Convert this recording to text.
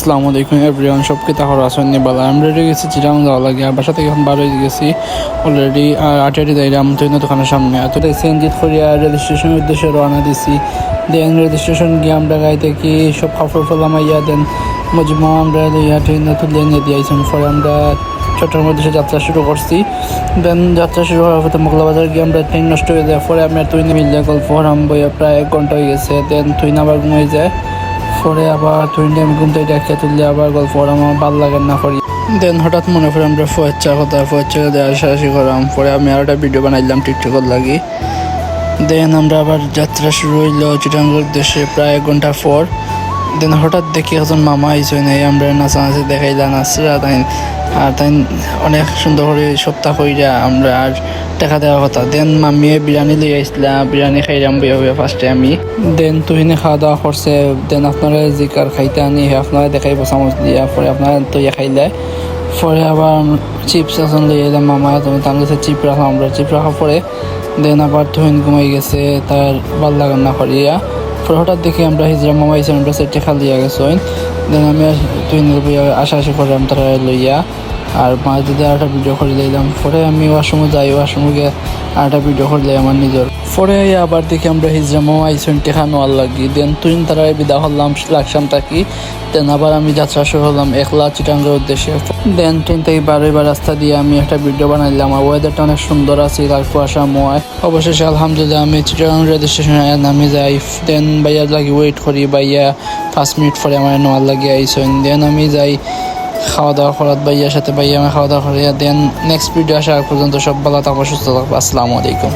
আসসালামু আলাইকুম এভরিওয়ান, সবকে তাহর আসন নিবালা আমরা রেডি গেছি চিরাং যাওয়া লাগে। আর বাসা থেকে এখন বার হয়ে গেছি অলরেডি আটারি যাইলাম তো দোকানের সামনে। আর তো সেনজিৎ করিয়া রেল স্টেশনের উদ্দেশ্যে রওনা দিছি। দেন রেল স্টেশন গিয়ে আমরা গাড়িতে কি সব কাপড় ফেলাম ইয়া দেন মজমা আমরা ইয়া ট্রেনে তুলে নিয়ে দিয়েছেন পরে আমরা চট্টগ্রাম উদ্দেশ্যে যাত্রা শুরু করছি। দেন যাত্রা শুরু হওয়ার পথে মোগলা বাজার গিয়ে আমরা ট্রেন নষ্ট হয়ে যায়। পরে আমরা আর তুই মিললে গল্প হরাম বইয়া প্রায় এক ঘণ্টা হয়ে গেছে। দেন তুই আবার ঘুমিয়ে যায়। পরে আবার তুই আমি ঘুম থেকে ডাকিয়ে তুললে আবার গল্প করাম আমার ভালো লাগে না করি। দেন হঠাৎ মনে করি আমরা ফুয়েচ্ছা কথা ফুয়েচ্ছা আসা আসাশি করলাম পরে আমি আর একটা ভিডিও বানাইলাম টিকটকর লাগি। দেন আমরা আবার যাত্রা শুরু হইল চিটাঙ্গুর দেশে প্রায় এক ঘণ্টা পর। দেন হঠাৎ দেখি একজন মামা আইসই নাই আমরা নাচানাচি দেখাইলা নাচরা তাই আর তাই অনেক সুন্দর করে সপ্তাহ কইরা আমরা আর দেখা দেওয়া কথা দেন মামিয়ে বিরিয়ানি লিয়ে আইসলা, বিরিয়ানি খাইলাম বইয়া বইয়া ফার্স্টে আমি। দেন তুহিনে খাওয়া দাওয়া করছে, দেন আপনারা জিকার খাইতে আনি আপনারা দেখাইব চামচ দিয়া, পরে আপনারা তৈয়া খাইলে। পরে আবার চিপস এখন লিয়ে এলাম মামা তুমি তার কাছে চিপ রাখলাম, আমরা চিপ রাখার পরে দেন আবার তুহিন ঘুমাই গেছে, তার ভালো লাগান না করিয়া পরে হঠাৎ দেখি আমরা হিজরা মামা আইসি আমরা সেটে খালি গেছি দেন আমি তুহিন আশা করে করলাম তারা লইয়া আর মা যদি আর একটা ভিডিও করে দিলাম, পরে আমি ওয়াশরুমে যাই, ওয়াশরুমে গিয়ে আর একটা ভিডিও করে দিই আমার নিজের। পরে আবার দেখি আমরা হিজরা মামা আইসন টেকা নোয়ার লাগি দেন। তুই তারা বিদা হলাম লাগসাম থাকি দেন আবার আমি যাত্রা শুরু হলাম, একলা চিটাঙ্গের উদ্দেশ্যে। দেন ট্রেন থেকে বারো বার রাস্তা দিয়ে আমি একটা ভিডিও বানাইলাম, আর ওয়েদারটা অনেক সুন্দর আছে আর কুয়াশা, ময়। অবশেষে আলহামদুলিল্লাহ আমি চিটাং রেল স্টেশনে নামি যাই। দেন বাইয়ার লাগি ওয়েট করি বাইয়া পাঁচ মিনিট পরে আমার নোয়ার লাগি আইসন দেন আমি যাই খাওয়া দাওয়া করাত ভাইয়ার সাথে, ভাইয়া আমি খাওয়া দাওয়া করিয়া দেন। নেক্সট ভিডিও আসার পর্যন্ত সব ভালো থাকব সুস্থ থাকব আসসালামু আলাইকুম।